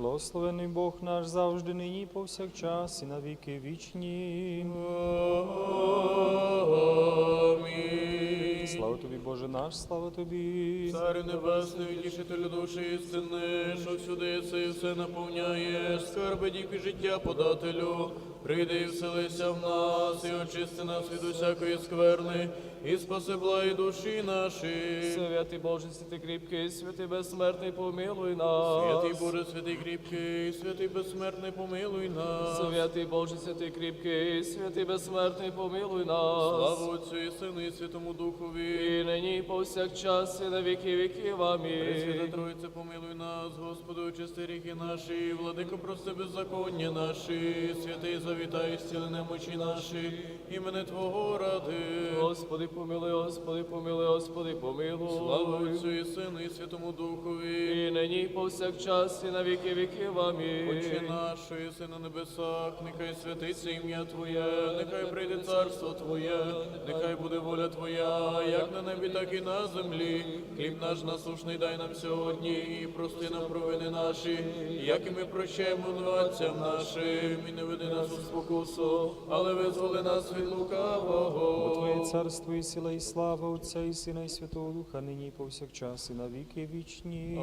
Благословений Бог наш завжди нині повсякчас і на віки вічні. Амінь. Слава тобі, Боже наш, слава тобі. Царю небесний, утішителю душі істини, що всюди єси і все наповняєш, скарби дік і життя подателю, прийди і вселися в нас, і очисти нас від усякої скверни, і спаси благі душі наші. Святий Боже, святий кріпкий, святий безсмертний, помилуй нас. Святий Боже, святий кріпкий, святий безсмертний, помилуй нас. Святий Боже, святий кріпкий, святий безсмертний, помилуй нас. Слава Отцю і Сину і Святому Духові. І нині, і повсякчас, і на віки віків. Амінь. Пресвята Тройце, помилуй нас, Господи, очисти ріки наші, владико, прости беззаконня наші, святий завітай, зціли немочі наші, імени Твого ради. Господи, помилуй, Господи, помилуй, Господи, помилуй. Слава Отцю і Сину і Святому Духові. І нині, і повсякчас, і на віки віків. Амінь. Отче наш, єси на небесах, нехай святиться ім'я Твоє, нехай прийде царство Твоє, нехай буде воля Твоя, як на небі, так і на землі. Хліб наш насушний дай нам сьогодні, і прости нам провини наші, як і ми прощаємо винуватцям нашим, і не веди нас у спокусу, але визволи нас від Бо лукавого. Твоє царство і сила, і слава Отця і Сина, і Святого Духа, нині і повсякчас і на віки вічні.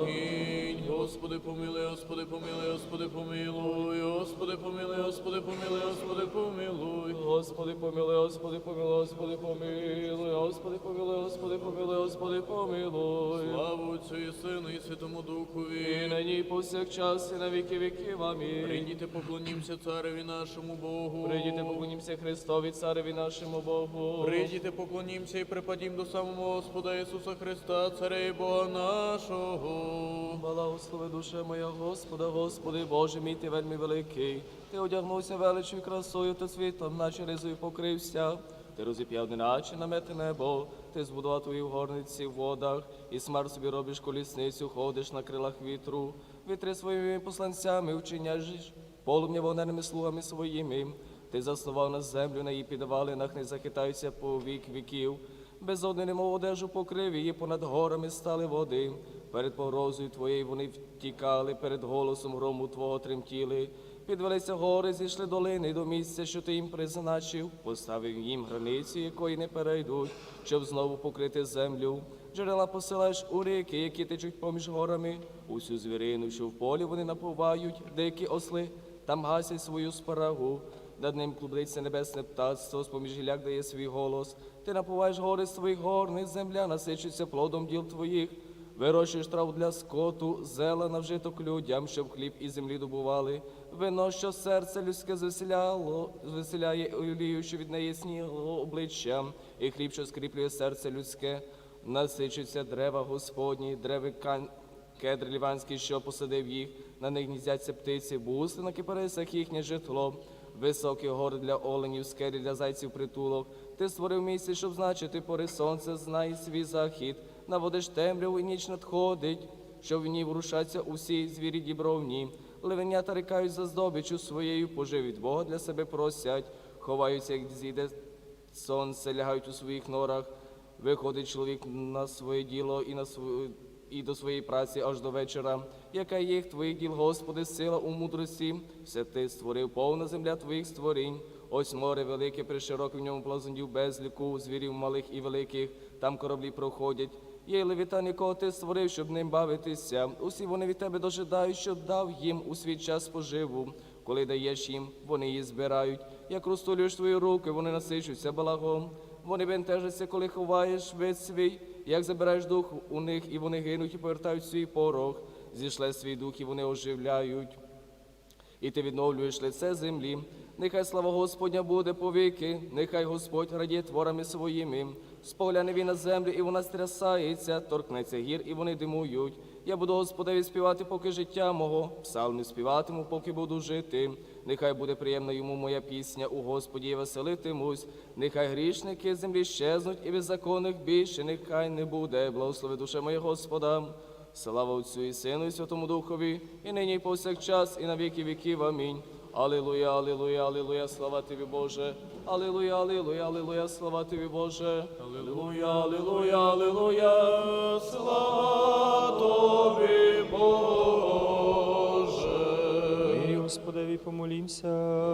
Амінь. Господи, помилуй, Господи, помилуй, Господи, помилуй, Господи, помилуй, Господи, помилуй, Господи, помилуй. Господи, помилуй, Господи, помилуй, Господи, помилуй, Господи, помилуй, Господи, помилуй, Господи, помилуй. Славу Отцю і Сину і Святому І Духові. і повсякчас, і на віки віків. Амінь. Прийдіте, поклонімося цареві нашому Богу. Прийдіте, поклонімося Христові, Цареві нашому Богу. Прийдіте, поклонімося і припадім до самого Господа Ісуса Христа, Царя і Бога нашого. Благослови душе моя Господа, Господи, Боже мій, ти вельми великий. Ти одягнувся величою красою та світлом, наче ризою покрився. Ти розіп'яв неначе намети небо, ти збудував твої горниці в водах, і смерть собі робиш колісницю, ходиш на крилах вітру, вітри своїми посланцями вчиняєш полум'я вогненними слугами своїми. Ти заснував на землю, на її підвалинах не захитаються по вік віків. Безодний немов одежу покрив її, понад горами стали води. Перед погрозою твоєю вони втікали, перед голосом грому твого тремтіли. Підвелися гори, зійшли долини до місця, що ти їм призначив, поставив їм границі, якої не перейдуть, щоб знову покрити землю. Джерела посилаєш у ріки, які течуть поміж горами. Усю звірину, що в полі вони напувають, дикі осли, там гасять свою спарагу. Над ним клубиться небесне птацтво, з-поміж гіляк дає свій голос. Ти напуваєш гори своїх горних, земля насичується плодом діл твоїх. Вирощуєш траву для скоту, зела на вжиток людям, щоб хліб і землі добували. Вино, що серце людське звеселяло, звеселяє олію, що від неї сніло обличчя, і хліб, що скріплює серце людське, насичуються дерева Господні, древи кань. Кедр ліванський, що посадив їх, на них гніздяться птиці, бусли на кипарисах їхнє житло, високі гори для оленів, скелі для зайців притулок. Ти створив місце, щоб значити пори сонця, знай свій захід, наводиш темряву і ніч надходить, що в ній ворушаться усі звірі дібровні. Ливенята рикають за здобичу своєю, пожив від Бога для себе просять, ховаються, як зійде сонце, лягають у своїх норах. Виходить чоловік на своє діло і на свою і до своєї праці аж до вечора. Яка їх твоїх діл, Господи, сила у мудрості, все ти створив повна земля твоїх створінь. Ось море велике, пришироке в ньому плазундів безліку, звірів малих і великих, там кораблі проходять. Є левітан, якого ти створив, щоб ним бавитися. Усі вони від тебе дожидають, щоб дав їм у свій час поживу. Коли даєш їм, вони її збирають. Як розтулюєш твої руки, вони насичуються балагом. Вони бентежаться, коли ховаєш вид свій, як забираєш дух у них, і вони гинуть і повертають свій порох. Зійшле свій дух, і вони оживляють. І ти відновлюєш лице землі. Нехай слава Господня буде повіки, нехай Господь радіє творами своїми. Спогляне він на землю, і вона стрясається, торкнеться гір, і вони димують. Я буду Господеві співати, поки життя мого, псалми співатиму, поки буду жити. Нехай буде приємна йому моя пісня, у Господі я веселитимусь. Нехай грішники землі щезнуть, і беззаконних більше, нехай не буде. Благослови душа моя Господа. Слава Отцю і Сину, і Святому Духові, і нині, і повсякчас, і на віки віків. Амінь. Алілуя, алілуя, алілуя, слава тобі, Боже. Алілуя, аллилуйя, аллилуйя, слава тобі, Боже. Аллилуйя, аллилуйя, аллилуйя, слава тобі, Боже. Мирі Господеві помолімся.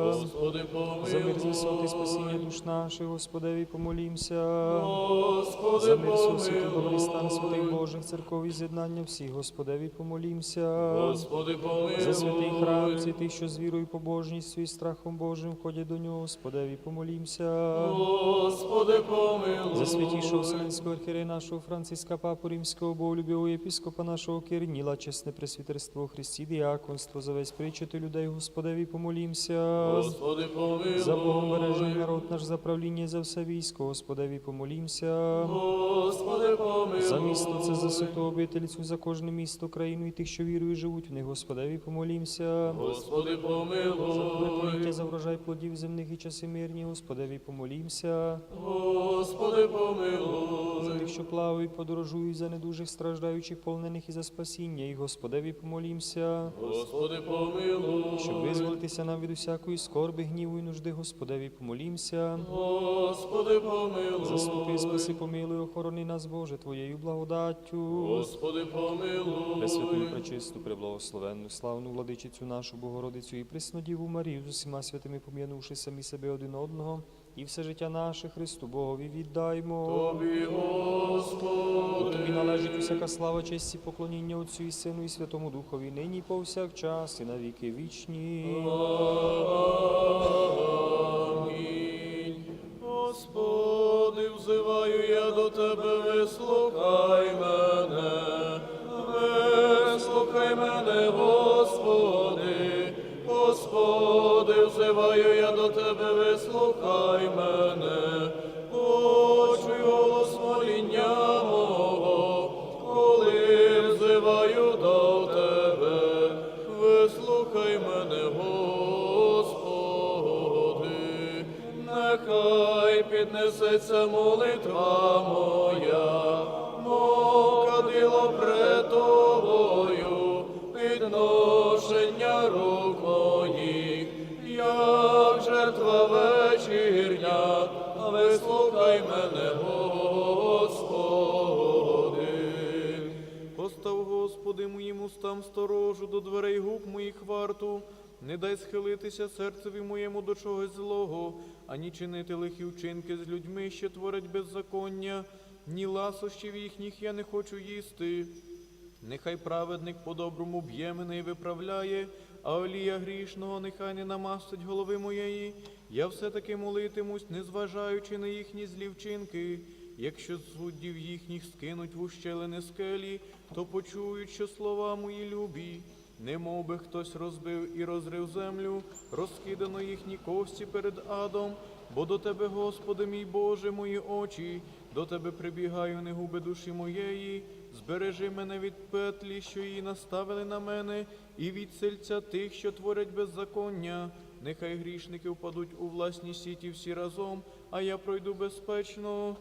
Господи, помилуй. За мир висоти спасіння душ наших, Господеві помолімся. Господи, За мир помилуй. добрий стан святих Божих церков і з'єднання всіх, Господеві помолімся. Господи, помилуй. За святий храм, святий, що з вірою, побожністю і страхом Божим входять до нього, Господеві помолімся. Господи, помилуй. За святішого Вселенського архірея нашого Франциска Папу Римського, Боголюбівого єпіскопа нашого Кирніла, чесне пресвітерство Христі, діаконство, за весь причити людей, Господеві помолімся. Господи, помилуй. За Богом бережний народ наш, за правління за все військо, Господеві помолімся. Господи, помилуй. За місто це за святу обителицю, за кожне місто, країну і тих, що вірою живуть в них, Господеві помолімся. Господи, За помилуй. плодіття, за врожай плодів земних і часи мирні, Господеві помолімся. Господи, помилуй. За тих, що плавають, подорожують, за недужих страждаючих, полонених і за спасіння, і Господеві помолімся. Господи, помилуй. Щоб визволитися нам від усякої скорби, гніву і нужди, Господеві помолімся. Господи, помилуй. Заступи, спаси, помилуй, охорони нас, Боже, Твоєю благодаттю. Господи, помилуй. Пресвятую, пречисту, преблагословенну, славну владичицю нашу Богородицю і Преснодіву Марію з усіма святими пом'янувши самі себе один одного, і все життя наше Христу Богові віддаймо. Тобі, Господи. Тобі належить усяка слава, честь і поклоніння Отцю і Сину і Святому Духові, нині повсякчас, і на віки вічні. Амінь. Господи, взиваю я до Тебе, вислухай мене, взиваю я до Тебе, вислухай мене, почуй голос мого, коли взиваю до Тебе, вислухай мене, Господи, нехай піднесеться молитва моя, моїм сторожу до дверей губ моїх варту, не дай схилитися серцеві моєму до чогось злого, ані чинити лихі вчинки з людьми, що творять беззаконня, ні ласощів їхніх я не хочу їсти. Нехай праведник по-доброму б'є мене і виправляє, а олія грішного нехай не намастить голови моєї. Я все-таки молитимусь, незважаючи на їхні злі вчинки. Якщо суддів їхніх скинуть в ущелини скелі, то почують, що слова мої любі. Не мов би хтось розбив і розрив землю, розкидано їхні кості перед адом, бо до тебе, Господи, мій Боже, мої очі, до тебе прибігаю, не губи душі моєї, збережи мене від петлі, що її наставили на мене, і від сельця тих, що творять беззаконня. Нехай грішники впадуть у власні сіті всі разом, а я пройду безпечно.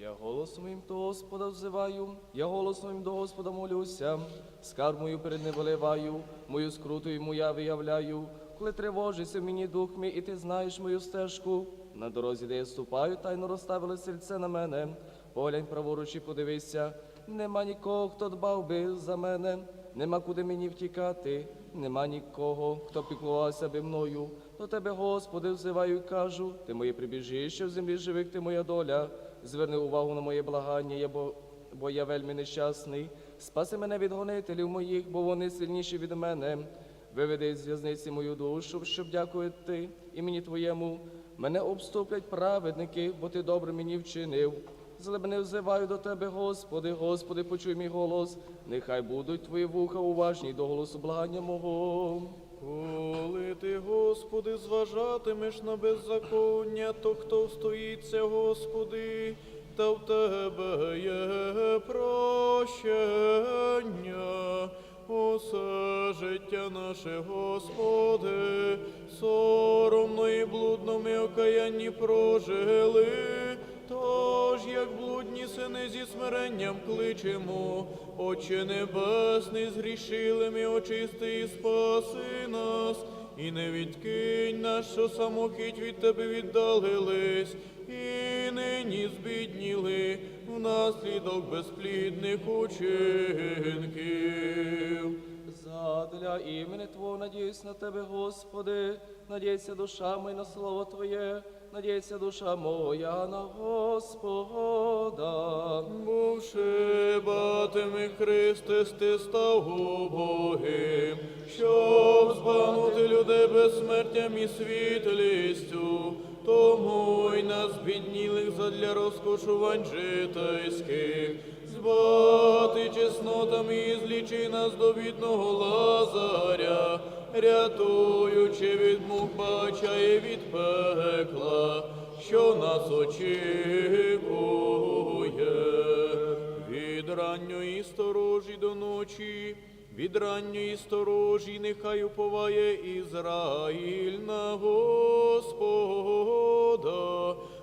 Я голосом моїм до Господа взиваю, я голосом моїм до Господа молюся, скарб мою перед виливаю, мою скруту йому я виявляю, коли тривожиться мені дух мій, і ти знаєш мою стежку. На дорозі, де я ступаю, тайно розставили сельце на мене. Поглянь праворуч і подивися, нема нікого, хто дбав би за мене, нема куди мені втікати, нема нікого, хто піклувався би мною. До тебе, Господи, взиваю і кажу, ти моє прибіжище в землі живих, ти моя доля. Зверни увагу на моє благання, бо, я вельми нещасний. Спаси мене від гонителів моїх, бо вони сильніші від мене. Виведи з в'язниці мою душу, щоб дякувати імені Твоєму. Мене обступлять праведники, бо ти добре мені вчинив. Злебне взиваю до тебе, Господи, Господи, почуй мій голос. Нехай будуть твої вуха уважні до голосу благання мого. Коли ти, Господи, зважатимеш на беззаконня, то хто встоїться, Господи, та в тебе є прощення. Усе життя наше, Господи, соромно і блудно ми окаянні прожили. Тож, як блудні сини зі смиренням кличемо, Отче Небесний, згрішили ми, очисти і спаси нас, і не відкинь нас, що самохить від Тебе віддалились, і нині збідніли внаслідок безплідних учинків. Задля імені Твого надіюсь на Тебе, Господи, надіється душа моя на слово Твоє, надіється душа моя на Господа. Бувши батими Христе, ти став убогим, щоб збагнути людей безсмертям і світлістю, тому й нас біднілих задля розкошувань житейських, збати чеснотами злічи нас до бідного Лазаря, рятуючи від мук бача і від пекла, що нас очікує. Від ранньої сторожі до ночі, від ранньої сторожі нехай уповає Ізраїль на Господа,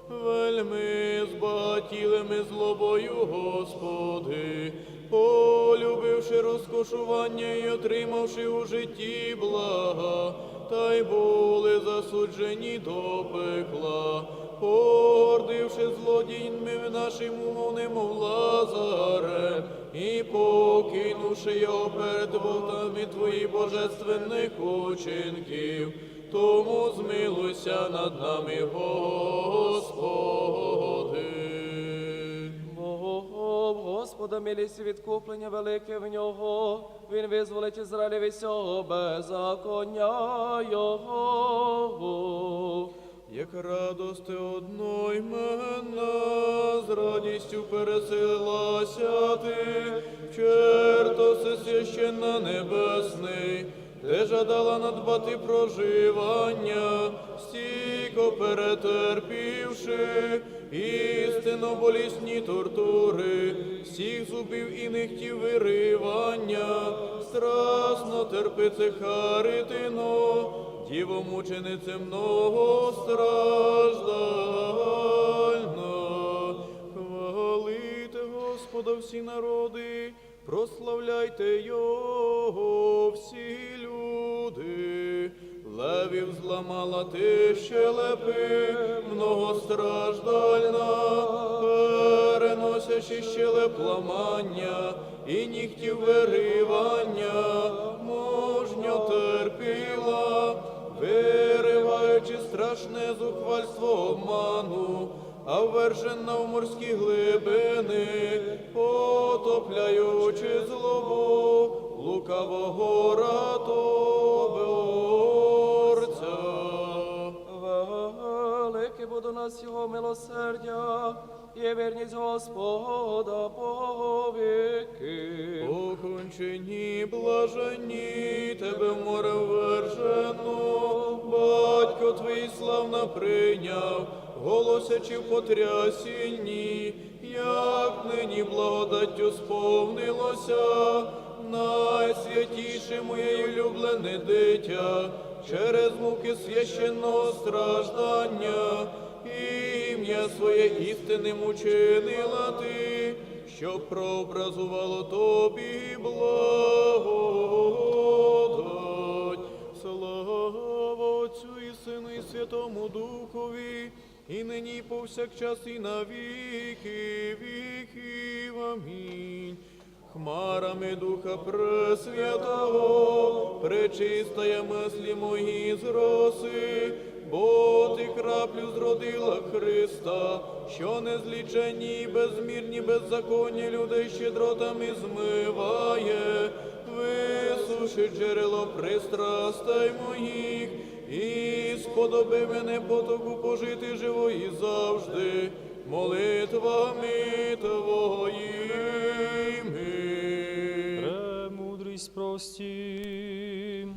вельми збагатілими злобою, Господи, полюбивши розкошування і отримавши у житті блага, та й були засуджені до пекла, пордивши злодійними нашим умовним Лазарем, і покинувши його перед вовтами твої божественних учинків, тому змилуйся над нами, Господи. Богом, Господа, милість відкуплення велике в нього, Він визволить Ізраїль від цього беззаконня Його. Як радости однойменна, з радістю переселилася ти, в чертоси священна небесний, де жадала надбати проживання, стійко перетерпівши, істинно болісні тортури, всіх зубів і нехтів виривання, страсно терпи це Харитино, Діво мучениця многостраждальна. Хвалите Господа всі народи, прославляйте Його всі люди. Левів зламала ти щелепи, многостраждальна, переносячи щелеп ламання і нігтів виривання, мужньо терпіла, вириваючи страшне зухвальство обману, а ввержена в морські глибини, потопляючи злобу лукавого ратоборця. Велике буде нас його милосердя, і вірність Господа повіки. Окончені блажені тебе в море ввержено, батько твій славно прийняв, голосячи в потрясінні, як нині благодаттю сповнилося, найсвятіше моє улюблене дитя, через муки священного страждання, ім'я своє істинним учинила ти, щоб прообразувало тобі благодать. Слава Отцю і Сину і Святому Духові, і нині і повсякчас і на віки віків. Амінь. Хмарами Духа Пресвятого, пречистая мислі мої зроси, бо ти краплю зродила Христа, що незлічені безмірні беззаконні людей щедротами змиває, висуши джерело пристрастей моїх, і сподоби мене потоку пожити живої завжди, молитвами твоїми. Премудрість прості.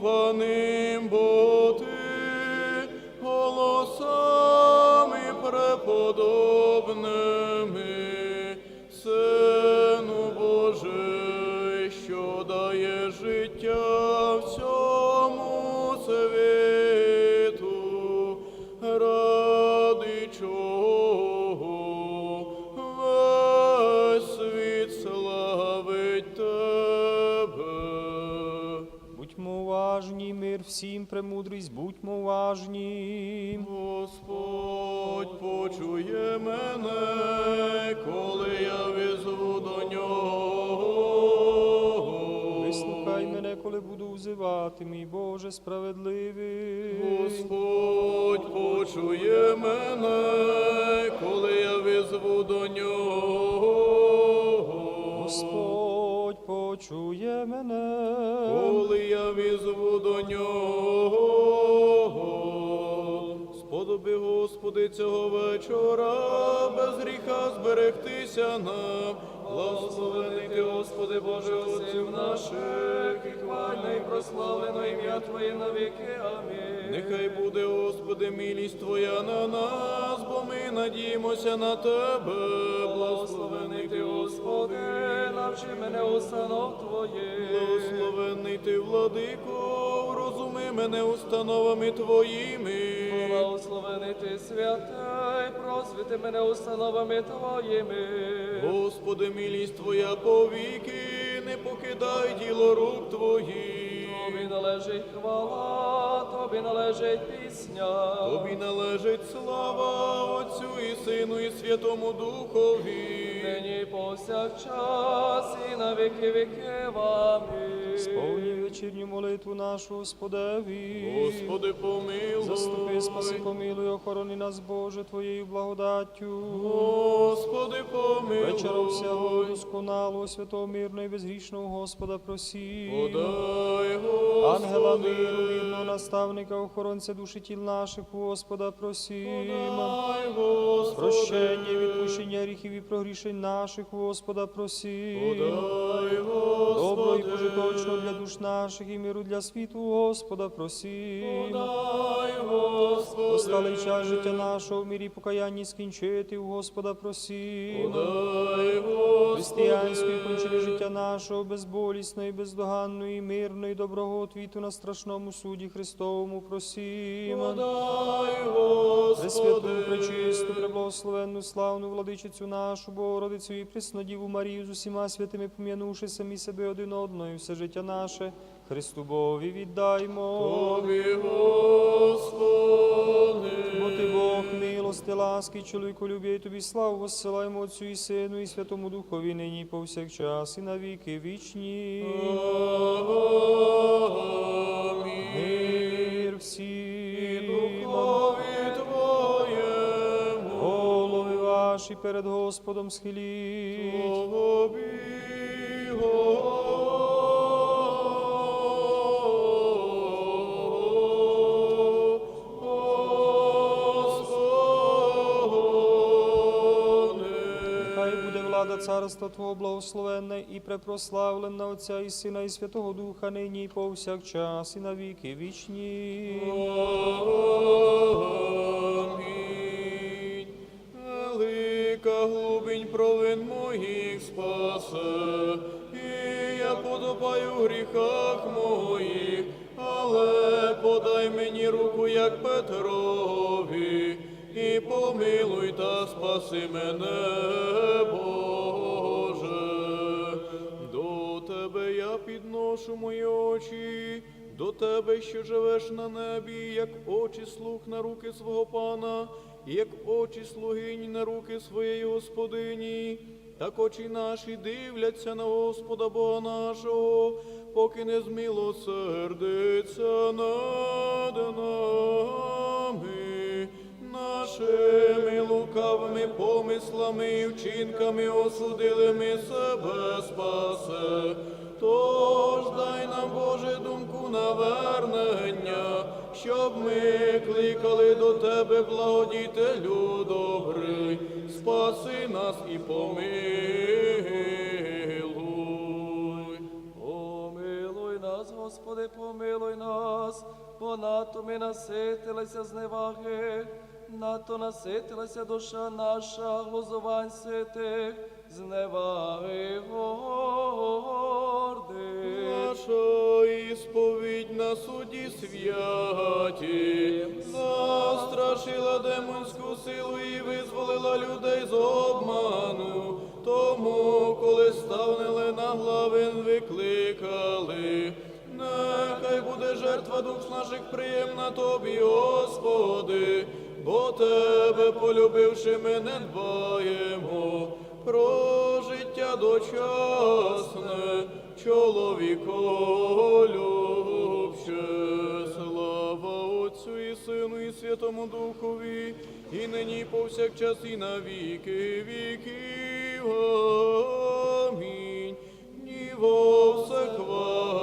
Оспівуваним бути голосами преподобними, премудрість, будьмо уважні. Господь почує мене, коли я візу до нього. Вислухай мене, коли буду взивати, мій Боже справедливий. Господь почує мене, коли я визву до нього. Господь почує мене. коли я візву до нього. Господи, цього вечора без гріха зберегтися нам. Благословений ти, Господи, Боже Отців наших, і хвальне і прославлено ім'я Твоє навіки. Амінь. Нехай буде, Господи, милість Твоя на нас, бо ми надіємося на Тебе. Благословений ти, Господи, навчи мене установ Твоїх. Благословений ти, владико, розуми мене установами твоїми. Благословений ти святий, просвіти мене установами Твоїми. Господи, милість Твоя повіки, не покидай діло рук Твоїх. Тобі належить хвала, тобі належить пісня. Тобі належить слава Отцю і Сину, і Святому Духові. Нині повсякчас і на віки віки Амінь. Вечірню молитву нашу Господеві. Господи, помилуй. Заступи, спаси, помилуй, охорони нас, Боже, Твоєю благодаттю. Господи, помилуй. Вечора всього досконалого, святого, мирного і безгрішного Господа просім. Подай, Господи. Ангела миру, вірного наставника, охоронця душі тіл наших, Господа просім. Подай, Господи. Прощення, відпущення гріхів і прогрішень наших, Господа просім. Подай, Добро і пожиточно для душ наших і миру для світу, Господа просім. Подай, Господи. Осталий час життя нашого в мірі покаянні скінчити, у Господа просім. Подай, Господи. Християнської кончини життя нашого, безболісної, бездоганної, мирної, доброго отвіту на страшному суді Христовому просім. Подай, Господи. Пресвяту, пречисту, преблагословенну, славну владичицю нашу, Богородицю і Преснодіву Марію з усіма святими пом'янувши самі себе один одного, і все життя наше, Христу Богові віддаймо. Тобі, Господи. Бо ти Бог, милости, ласки, чоловіку любі, тобі славу воссилаємо Отцю і Сину, і Святому Духові, нині повсякчас, і на віки вічні. Амінь. Мир всім. Твоєму. Голови ваші перед Господом схиліть. Царства Твого благословенна і препрославлена Отця і Сина, і Святого Духа, нині і повсякчас, і на віки вічні. Амінь. Велика глубинь провин моїх спасе, і я подобаю в гріхах моїх, але подай мені руку, як Петрові, і помилуй та спаси мене, підношу мої очі, до тебе, що живеш на небі, як очі слуг на руки свого пана, як очі слугині на руки своєї господині, так очі наші дивляться на Господа Бога нашого, поки не змилосердиться над нами. Нашими лукавими помислами і вчинками осудили ми себе спасе. Тож дай нам, Боже, думку навернення, щоб ми кликали до Тебе, благодітелю добрий, спаси нас і помилуй. Помилуй нас, Господи, помилуй нас, бо надто ми наситилися зневаги, надто наситилася душа наша, глузувань святих, зневаги гордих. Наша ісповідь на суді святі, застрашила демонську силу і визволила людей з обману. Тому, коли ставнили на глави, викликали. Нехай буде жертва душ наших приємна тобі, Господи, бо тебе, полюбивши, ми не дбаємо про життя дочасне, чоловіколюбче. Слава Отцю і Сину і Святому Духові, і нині повсякчас і на віки віків. Амінь. Ніво всехвальна,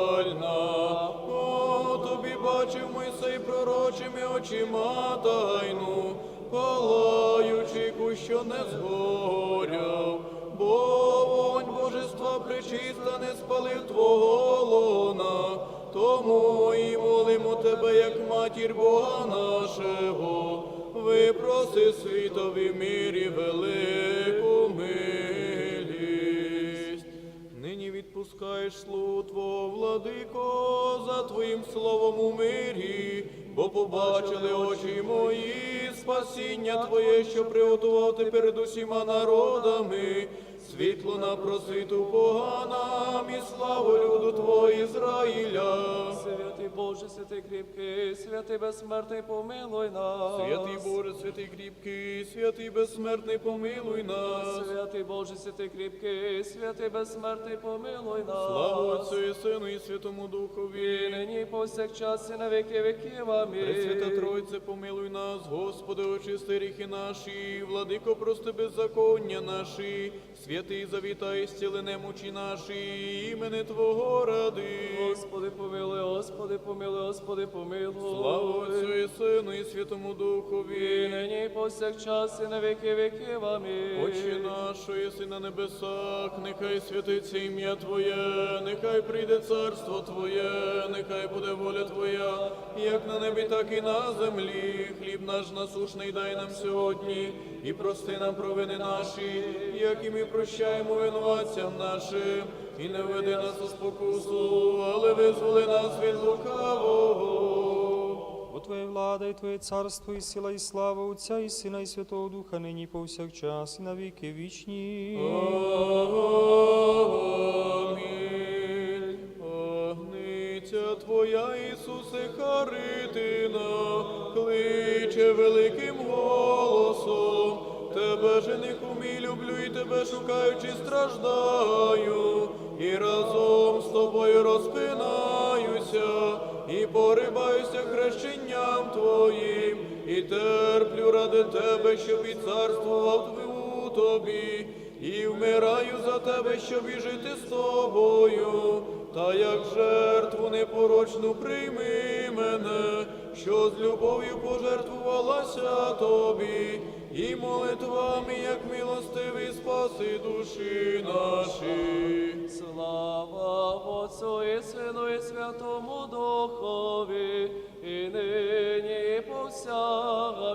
очима тайну, палаючи що не згоряв, бо вонь божества причиста не спалив твого лона, тому і молимо тебе, як матір Бога нашого, випроси світові мірі велику милість. Нині відпускаєш слугу Твого, владико, за Твоїм словом у мирі, бо побачили очі мої спасіння Твоє, що приготував ти перед усіма народами, світло на просвіту поганам і славу люду Твої Ізраїля. Боже, святий кріпкий, святий безсмертний, помилуй нас. Святий Боже, святий кріпкий, святий безсмертний, помилуй нас. Святий Боже, святий кріпкий, святий безсмертний, помилуй нас. Слава Отцю і Сину і Святому І Духові. нині повсякчас і на віки віків. Амінь. Пресвята Тройце, помилуй нас, Господи, очисти гріхи наші, владико, прости беззаконня наші, святий завітай, зціли немочі наші, імени Твого ради. Господи, помилуй, Господи, помилуй, Господи, помилуй. Слава Отцю і Сину і Святому І Духові. нині і повсякчас і на віки віків. Амінь. Отче наш, що єси на небесах, нехай святиться ім'я Твоє, нехай прийде царство Твоє, нехай буде воля Твоя, як на небі, так і на землі. Хліб наш насушний дай нам сьогодні, і прости нам провини наші, як і ми прощаємо винуватцям нашим, і не веди нас у спокусу, але визволи нас від лукавого. Бо Твоя влада і Твоє царство, і сила, і слава Отця, і Сина, і Святого Духа, нині повсякчас, і на віки вічні. Амінь. Огниця Твоя, Ісусе, Харитина, кличе великим голосом. Тебе жениху мій люблю і тебе шукаючи страждаю, і разом з тобою розпинаюся, і порибаюся хрещенням Твоїм, і терплю ради тебе, щоб і царствував у тобі, і вмираю за тебе, щоб і жити з тобою, та як жертву непорочну прийми мене, що з любов'ю пожертвувалася тобі, і молитвами, як милостивий спаси душі наші. Слава Отцю і Сину і Святому Духові, і нині і повсякчас,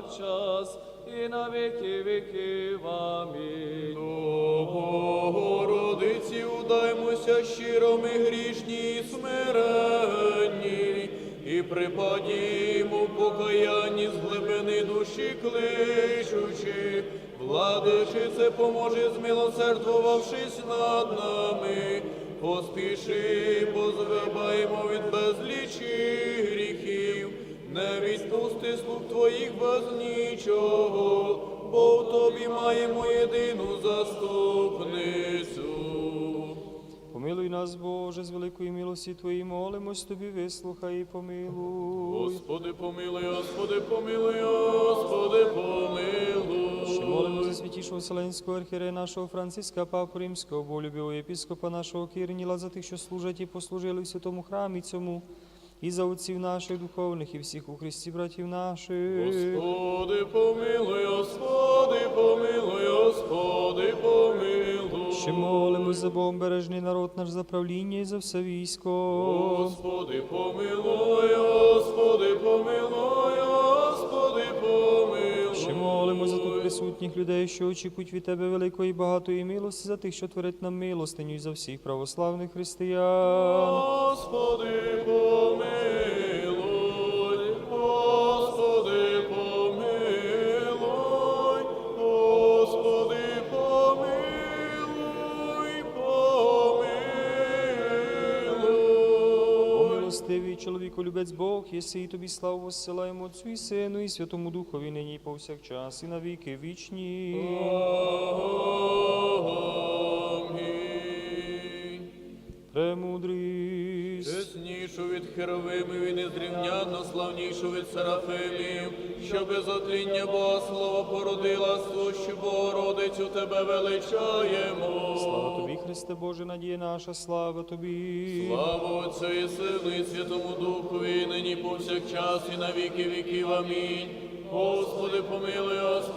і на віки віків. Амінь. До Богородиці удаймося щиро ми грішні і смиренні, і припадімо в покаянні з глибини душі кличучи, владичице, поможе, змилосердвувавшись над нами, поспіши, позбиваємо від безлічі не відпусти слуг твоїх без нічого, бо в тобі маємо єдину заступницю. Помилуй нас, Боже, з великої милості Твоєї молимось Тобі, вислухай і помилуй. Господи, помилуй, Господи, помилуй, Господи, помилуй. Ще молимо за святішого Вселенського архірея нашого Франциска, Папу Римського, болюбивого єпіскопа нашого Кирніла, за тих, що служать і послужили в святому храмі цьому, і за отців наших духовних, і всіх у Христі братів наших. Господи, помилуй, Господи, помилуй, Господи, помилуй. Ще молимось за Богом бережний народ наш за правління і за все військо. Господи, помилуй, Господи, помилуй, Господи, помилуй. Ще молимо за тут присутніх людей, що очікують від Тебе великої багатої милості, за тих, що творять нам милостиню, і за всіх православних християн. Господи, Чоловіко, любець Бог, єси і тобі славу воссилаємо Отцю і Сину, і Святому Духові нині і повсякчас, і на віки вічні. Амінь. Премудрість. Чеснішу від херовимів і незрівнянно славнішу від серафимів, що без отління Бога слова породила сущу Богородицю тебе величаємо. Слава тобі, Христе Боже, надія наша, слава тобі. Слава Отцю і Сину і Святому Духові, і нині повсякчас і на віки віків. Амінь. Господи, помилуй, Господи,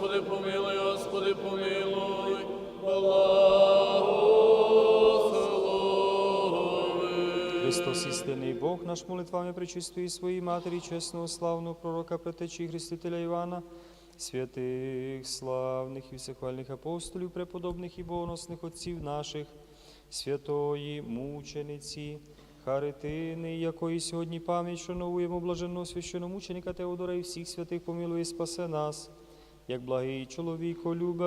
Христос Бог, наш молитвами причистої своїй матері, чесного славного пророка, предтечі Хрестителя Івана, святих, славних і всехвальних апостолів, преподобних і богоносних отців наших, святої мучениці, Харитини, якої сьогодні пам'ять шановуємо блаженного священомученика Теодора і всіх святих помилує спасе нас, як благий чоловіко любець.